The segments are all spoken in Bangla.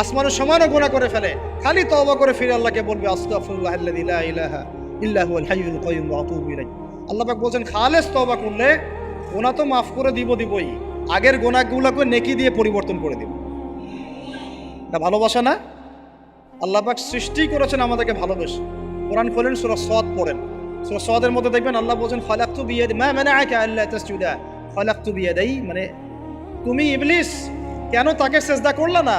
আসমানের সমানও গোনা করে ফেলে। খালি তওবা করে ফিরে আল্লাহকে বলবে আস্তাগফিরুল্লাহ আল্লাযী লা ইলাহা ইল্লা হুয়াল হাইয়ুল কাইয়্যুম ওয়া আল্লাহ বলছেন, খালেস তওবা করলে গোনা তো মাফ করে দিব দিবই। আগের গোনাগুলোকে নেকি দিয়ে পরিবর্তন করে দিব। এটা ভালোবাসা না? আল্লাহ পাক সৃষ্টি করেছেন আমাদেরকে ভালোবেসে। কোরআন খোলেন সুরা সদ পড়েন। সুরা সদের মধ্যে দেখবেন আল্লাহ বলছেন ফালাক্তু বিয়াদ মা মানাআকা আল্লা তাসজুদা। ফালাক্তু বিয়াদাই মানে তুমি ইবলিস, কেন তাকে সেজদা করলা না?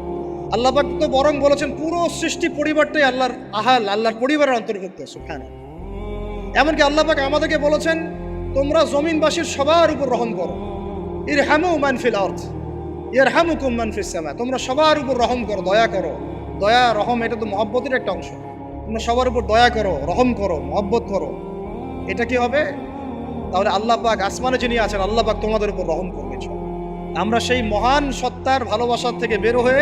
আল্লাহ পাক তো বরং বলেছেন, পুরো সৃষ্টি পরিবারটাই আল্লাহর আহাল, আল্লাহর পরিবারের অন্তর্ভুক্ত সুখান এমনকি আল্লাহ পাক আমাদেরকে বলেছেন, তোমরা জমিনবাসীর সবার উপর রহম করো। ইর হ্যামু মানফিল অর্থ ইয়ার হ্যামুকুম মানফিস সামা, তোমরা সবার উপর রহম করো, দয়া করো। দয়া, রহম এটা তো মহব্বতের একটা অংশ। তোমরা সবার উপর দয়া করো, রহম করো, মহব্বত করো। এটা কি হবে? তাহলে আল্লাহ পাক আসমানে যিনি আছেন, আল্লাহ পাক তোমাদের উপর রহম করবে। আমরা সেই মহান সত্তার ভালোবাসার থেকে বের হয়ে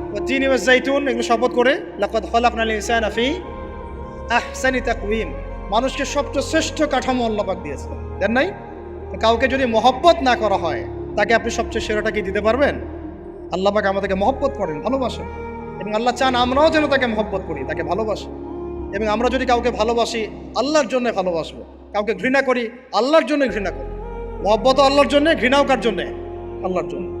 ইউএস জাইতুন এগুলো শপথ করে, লাকাদ খলাকনাল ইনসান আফি আহসানি তাকওয়িম। মানুষকে সবচেয়ে শ্রেষ্ঠ কাঠামো আল্লাহ দিয়েছে। দেন নাই? কাউকে যদি মহব্বত না করা হয়, তাকে আপনি সবচেয়ে সেরাটা কি দিতে পারবেন? আল্লাহ পাক আমাদেরকে মহব্বত করেন, ভালোবাসেন। এবং আল্লাহ চান আমরাও যেন তাকে মহব্বত করি, তাকে ভালোবাসি। এবং আমরা যদি কাউকে ভালোবাসি, আল্লাহর জন্য ভালোবাসবো। কাউকে ঘৃণা করি, আল্লাহর জন্য ঘৃণা করি। মহব্বত আল্লাহর জন্য, ঘৃণাও কার জন্যে? আল্লাহর জন্য।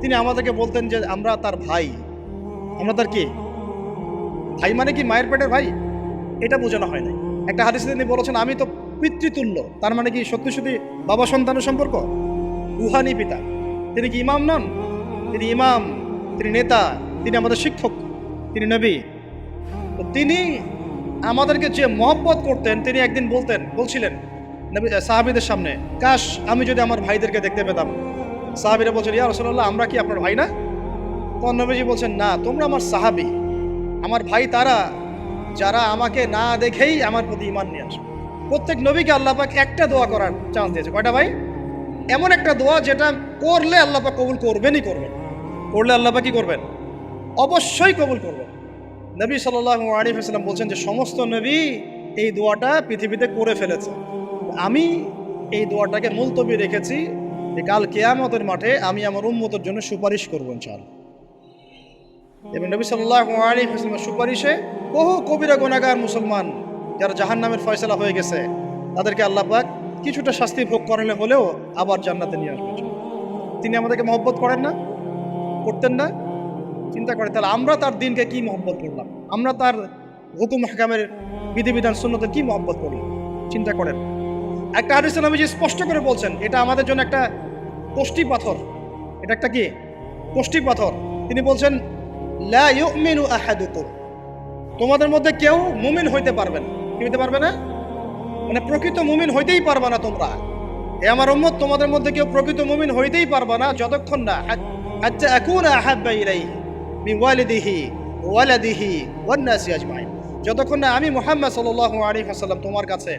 তিনি আমাদেরকে বলতেন যে আমরা তার ভাই। আমরা তার কে? ভাই মানে কি মায়ের পেটের ভাই? এটা বোঝানো হয় নাই। একটা হাদিসে তিনি বলেছেন, আমি তো পিতৃতুল্য। তার মানে কি সত্যি সত্যি বাবা সন্তানের সম্পর্ক? রুহানি পিতা। তিনি কি ইমাম নন? তিনি ইমাম, তিনি নেতা, তিনি আমাদের শিক্ষক, তিনি নবী। তো তিনি আমাদেরকে যে মহব্বত করতেন, তিনি একদিন বলতেন, বলছিলেন সাহাবিদের সামনে, কাশ, আমি যদি আমার ভাইদেরকে দেখতে পেতাম সাহাবিরা বলছেন, ইয়া রসল্লাহ আমরা কি আপনার ভাই না? তখন নবীজি বলছেন, না, তোমরা আমার সাহাবি। আমার ভাই তারা, যারা আমাকে না দেখেই আমার প্রতি ইমান নিয়ে আসে। প্রত্যেক নবীকে আল্লাপাক একটা দোয়া করার চান্স দিয়েছে। কয়টা ভাই? এমন একটা দোয়া যেটা করলে আল্লাপাক কবুল করবেনই করবেন। করলে আল্লাপাক কি করবেন? অবশ্যই কবুল করবেন। নবী সাল্লাহ আলী হাসলাম বলছেন যে, সমস্ত নবী এই দোয়াটা পৃথিবীতে করে ফেলেছে। আমি এই দোয়াটাকে মুলতবি রেখেছি যে কাল কেয়ামতের মাঠে আমি আমার উন্মতের জন্য সুপারিশ করব ইনশাল এবং নবী সাল্লাহ আলী হাসলামের সুপারিশে বহু কবিরা গুণাগার মুসলমান যারা জাহান নামের ফয়সলা হয়ে গেছে, তাদেরকে আল্লাহ পাক কিছুটা শাস্তি ভোগ করালে হলেও আবার জান্নাতে নিয়ে আসবেন তিনি আমাদেরকে মহব্বত করেন না, করতেন না, চিন্তা করে তাহলে আমরা তার দিনকে কি মহব্বত করলাম? আমরা তার হুকুম হাকামের বিধিবিধান শূন্যতে কি মহব্বত করলাম? চিন্তা করেন। একটা হাদিসে নবীজি স্পষ্ট করে বলছেন, এটা আমাদের জন্য একটা কোষ্টি পাথর। এটা একটা কি? কোষ্টি পাথর। তিনি বলছেন, লা ইউমিনু তোমাদের মধ্যে কেউ মুমিন হইতে পারবে না। কি হইতে পারবে না? মানে প্রকৃত মুমিন হইতেই পারবে না তোমরা। এ আমার উম্মত, তোমাদের মধ্যে কেউ প্রকৃত মুমিন হইতেই পারবে না, যতক্ষণ না আচ্ছা এখন আহাব্বা ইলাইহি মিন ওয়ালিদিহি ওয়ালাদিহি ওয়ান নাসি আজমাইন। যতক্ষণ না আমি মুহাম্মদ সাল্লাল্লাহু আলাইহি ওয়াসাল্লাম তোমার কাছে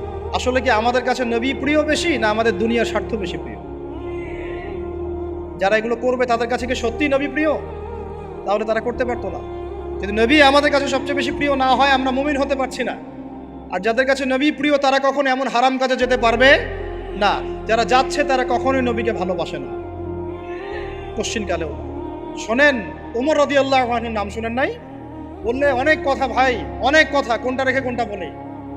আসলে কি আমাদের কাছে নবী প্রিয় বেশি না আমাদের দুনিয়ার স্বার্থ বেশি প্রিয়? যারা এগুলো করবে তাদের কাছে কি সত্যিই নবী প্রিয়? তাহলে তারা করতে পারতো না। যদি নবী আমাদের কাছে সবচেয়ে বেশি প্রিয় না হয়, আমরা মুমিন হতে পারছি না। আর যাদের কাছে নবী প্রিয়, তারা কখনো এমন হারাম কাজে যেতে পারবে না। যারা যাচ্ছে, তারা কখনোই নবীকে ভালোবাসে না। কালেও। শোনেন, উমর রদি আল্লাহ নাম শুনেন নাই? বললে অনেক কথা ভাই, অনেক কথা। কোনটা রেখে কোনটা বলে?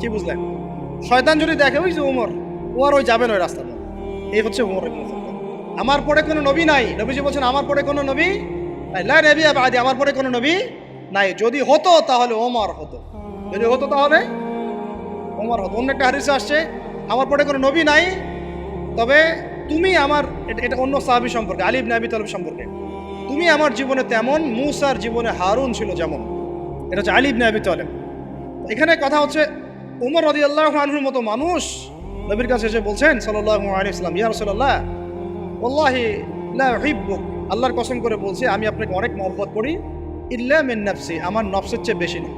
কি বুঝলেন? শয়তান যদি দেখে, ওই যে উমর, ও আর ওই যাবেন ওই রাস্তাতে এই হচ্ছে উমরের মতো আমার পরে কোনো নবী নাই। নবীজি বলছেন, আমার পরে কোনো নবী নাই। লা নবী আদি আমার পরে কোনো নবী নাই। যদি হতো, তাহলে ওমর হতো। যদি হতো, তাহলে ওমর হতো। অন্য একটা হারিসে আসছে, আমার পরে কোনো নবী নাই, তবে তুমি আমার এটা অন্য সাহাবি সম্পর্কে আলিব নাবি তালব সম্পর্কে। তুমি আমার জীবনে তেমন, মুসার জীবনে হারুন ছিল যেমন। এটা হচ্ছে আলিব নাবি তালেব। এখানে কথা হচ্ছে উমর রদি আল্লাহ আনহুর মতো মানুষ নবীর কাছে এসে বলছেন সাল্লাহ আলী ইসলাম ইয়া রসল্লাহ ওল্লাহি লা হিব্বুক আল্লাহর কসম করে বলছি, আমি আপনাকে অনেক মহব্বত করি, ইল্লা মিন নাফসি, আমার নফসের চেয়ে বেশি না।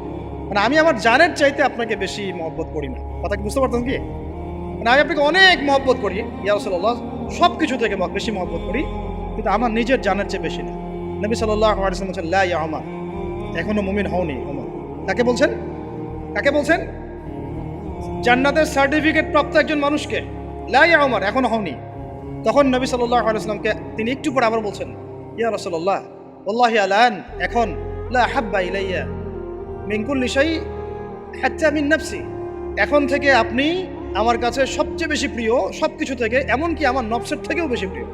মানে আমি আমার জানের চাইতে আপনাকে বেশি মহব্বত করি না। কথা বুঝতে পারতাম কি? মানে আমি আপনাকে অনেক মহব্বত করি, ইয়া রসল্লাহ সব কিছু থেকে বেশি মহব্বত করি, কিন্তু আমার নিজের জানের চেয়ে বেশি না। নবী সাল্লাহ আলিয়াল্লাম বলছেন, লা ইয়া আমার এখনও মুমিন হওনি আমার কাকে বলছেন? কাকে বলছেন? জান্নাতের সার্টিফিকেট প্রাপ্ত একজন মানুষকে লা ইয়া আমার এখনও হওনি। তখন নবী সাল্লাহ আলাইসলামকে তিনি একটু পরে আবার বলছেন ইয়া রসল্লাহ আল্লাহ আলান এখন লা হাব্বা ইলাইয়া মিঙ্কুল নিশাই হাচ্চা মিন এখন থেকে আপনি আমার কাছে সবচেয়ে বেশি প্রিয় সব কিছু থেকে এমনকি আমার নফসের থেকেও বেশি প্রিয়।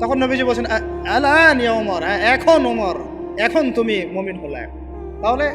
তখন নবীজি বলছেন "আ- আলান ইয়া ওমর হ্যাঁ, এখন ওমর এখন তুমি মমিন হলে। তাহলে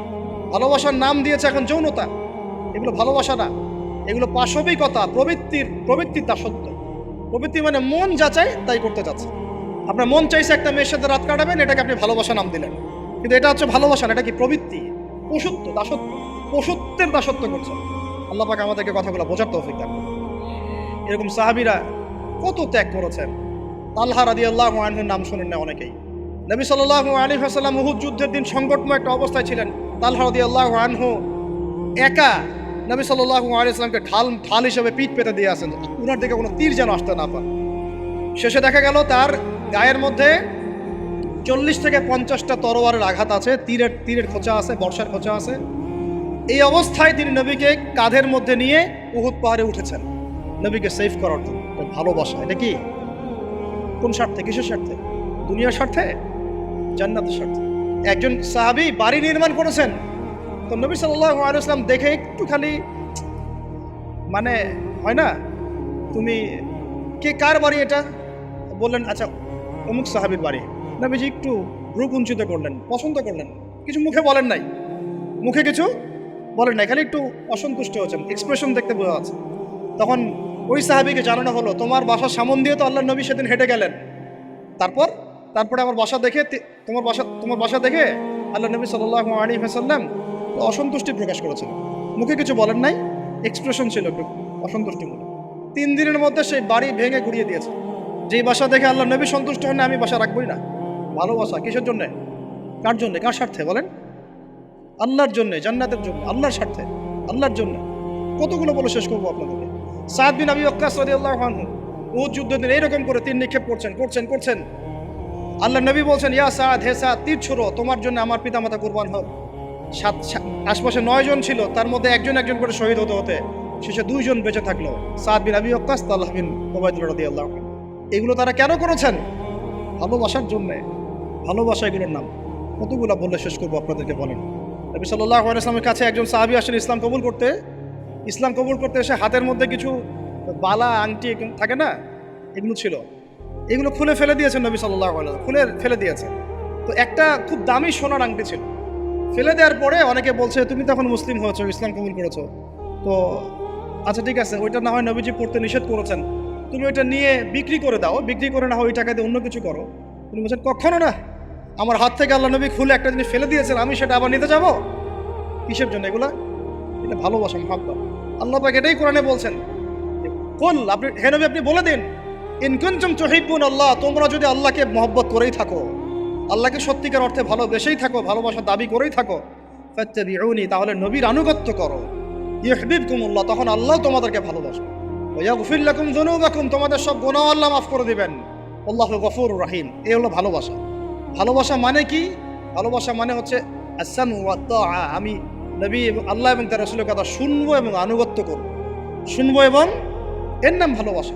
ভালোবাসার নাম দিয়েছে এখন যৌনতা। এগুলো ভালোবাসা না। এগুলো পাশবিকতা, প্রবৃত্তির প্রবৃত্তির দাসত্ব প্রবৃত্তি মানে মন যা চাই তাই করতে চাচ্ছে। আপনার মন চাইছে একটা মেয়ের সাথে রাত কাটাবেন, এটাকে আপনি ভালোবাসা নাম দিলেন। কিন্তু এটা হচ্ছে ভালোবাসা না, এটা কি প্রবৃত্তি? পশুত্ব, দাসত্ব। পশুত্বের দাসত্ব করছে। আল্লাহ পাক আমাদেরকে কথাগুলো বোঝার তৌফিক দান এরকম সাহাবিরা কত ত্যাগ করেছেন। তালহা রাদি আল্লাহ নাম শোনেন না অনেকেই। নবী সাল্লাহ আলী হাসাল্লাম উহুদ যুদ্ধের দিন সংকটময় একটা অবস্থায় ছিলেন। তালহা রাদি আল্লাহ আনহু একা নবী সাল্লাহ আলী ইসলামকে ঢাল ঢাল হিসেবে পিঠ পেতে দিয়ে আসেন। উনার দিকে কোনো তীর যেন আসতে না পারে। শেষে দেখা গেল তার গায়ের মধ্যে চল্লিশ থেকে পঞ্চাশটা তরোয়ারের আঘাত আছে। তীরের তীরের খোঁচা আছে, বর্ষার খোঁচা আছে। এই অবস্থায় তিনি নবীকে কাঁধের মধ্যে নিয়ে উহুদ পাহাড়ে উঠেছেন। নবীকে সেভ করার জন্য। ভালোবাসা। এটা কি? কোন স্বার্থে? কিসের স্বার্থে? দুনিয়ার স্বার্থে? জান্নাতের স্বার্থে একজন সাহাবি বাড়ি নির্মাণ করেছেন, তো নবী সাল্লাহ আলাইসলাম দেখে একটু খালি মানে হয় না? তুমি কে কার বাড়ি এটা? বললেন আচ্ছা অমুক সাহাবির বাড়ি। নবীজি একটু রূপঞ্চিত করলেন, পছন্দ করলেন। কিছু মুখে বলেন নাই। মুখে কিছু বলেন নাই, খালি একটু অসন্তুষ্ট হচ্ছেন এক্সপ্রেশন দেখতে বোঝা যাচ্ছে। তখন ওই সাহাবিকে জানানো হলো, তোমার বাসার সামন দিয়ে তো আল্লাহ নবী সেদিন হেঁটে গেলেন। তারপর তারপরে আমার বাসা দেখে তোমার বাসা তোমার বাসা দেখে আল্লাহ নবী সাল্লাহ আলী হাসাল্লাম অসন্তুষ্টি প্রকাশ করেছেন। মুখে কিছু বলেন নাই এক্সপ্রেশন ছিল একটু অসন্তুষ্টিমূলক। তিন দিনের মধ্যে সেই বাড়ি ভেঙে ঘুরিয়ে দিয়েছে। যেই বাসা দেখে আল্লাহ নবী সন্তুষ্ট হন না আমি বাসা রাখবই না। ভালোবাসা কিসের জন্যে? কার জন্যে? কার স্বার্থে? বলেন। আল্লাহর জন্যে, জান্নাতের জন্য, আল্লাহর স্বার্থে, আল্লাহর জন্য। কতগুলো বলে শেষ করব আপনাদেরকে? সাদ বিন আবি অক্কাস রাদিয়াল্লাহু আনহু, উহুদ যুদ্ধের দিন এইরকম করে তিন নিক্ষেপ করছেন করছেন করছেন। আল্লাহ নবী বলছেন, ইয়া সাদ, হে সাদ, তীর ছোড়ো, তোমার জন্য আমার পিতামাতা কুরবান হোক। সাত আশপাশে নয় জন ছিল, তার মধ্যে একজন একজন করে শহীদ হতে হতে শেষে দুইজন বেঁচে থাকল। সাদ বিন আবি অক্কাস তাল্লাহ বিন ওবায়দুল্লাহ রাদিয়াল্লাহু আনহু। এগুলো তারা কেন করেছেন? ভালোবাসার জন্যে। ভালোবাসা এগুলোর নাম। কতগুলো বললে শেষ করব আপনাদেরকে বলেন। নবী সাল্লাহ আলাইসলামের কাছে একজন সাহাবি আসেন, ইসলাম কবুল করতে। ইসলাম কবুল করতে এসে হাতের মধ্যে কিছু বালা, আংটি থাকে না? এগুলো ছিল। এগুলো খুলে ফেলে দিয়েছেন নবী সাল্লাহ খুলে ফেলে দিয়েছে তো একটা খুব দামি সোনার আংটি ছিল। ফেলে দেওয়ার পরে অনেকে বলছে, তুমি তখন মুসলিম হয়েছো, ইসলাম কবুল করেছ। তো আচ্ছা ঠিক আছে, ওইটা না হয় নবীজি পড়তে নিষেধ করেছেন। তুমি ওইটা নিয়ে বিক্রি করে দাও, বিক্রি করে না হয় ওই টাকা দিয়ে অন্য কিছু করো। তুমি বলছেন, কখনো না। আমার হাত থেকে আল্লাহ নবী খুলে একটা জিনিস ফেলে দিয়েছেন, আমি সেটা আবার নিতে যাব? কিসের জন্য এগুলা? এটা ভালোবাসা, মহাব্বত। আল্লাহ পাক এটাই কোরআনে বলছেন কোন আপনি হেনবি আপনি বলে দিন ইনকুনতুম তুহিব্বুন আল্লাহ, তোমরা যদি আল্লাহকে মহব্বত করেই থাকো, আল্লাহকে সত্যিকার অর্থে ভালোবেসেই থাকো, ভালোবাসার দাবি করেই থাকো, ফাত্তাবিউনি, তাহলে নবীর আনুগত্য করো। ইউহিব্বুকুমুল্লাহ, তখন আল্লাহ তোমাদেরকে ভালোবাসো ভালোবাসবে ওয়াগফির লাকুম যুনুবাকুম, তোমাদের সব গুনাহ আল্লাহ মাফ করে দিবেন। আল্লাহু গফুরুর রহিম, এই হলো ভালোবাসা। ভালোবাসা মানে কি? ভালোবাসা মানে হচ্ছে আসান আমি নবী এবং আল্লাহ এবং তার রসুলের কথা শুনব এবং আনুগত্য করব। শুনব এবং এর নাম ভালোবাসা।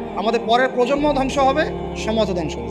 আমাদের পরের প্রজন্ম ধ্বংস হবে সমাজও ধ্বংস হবে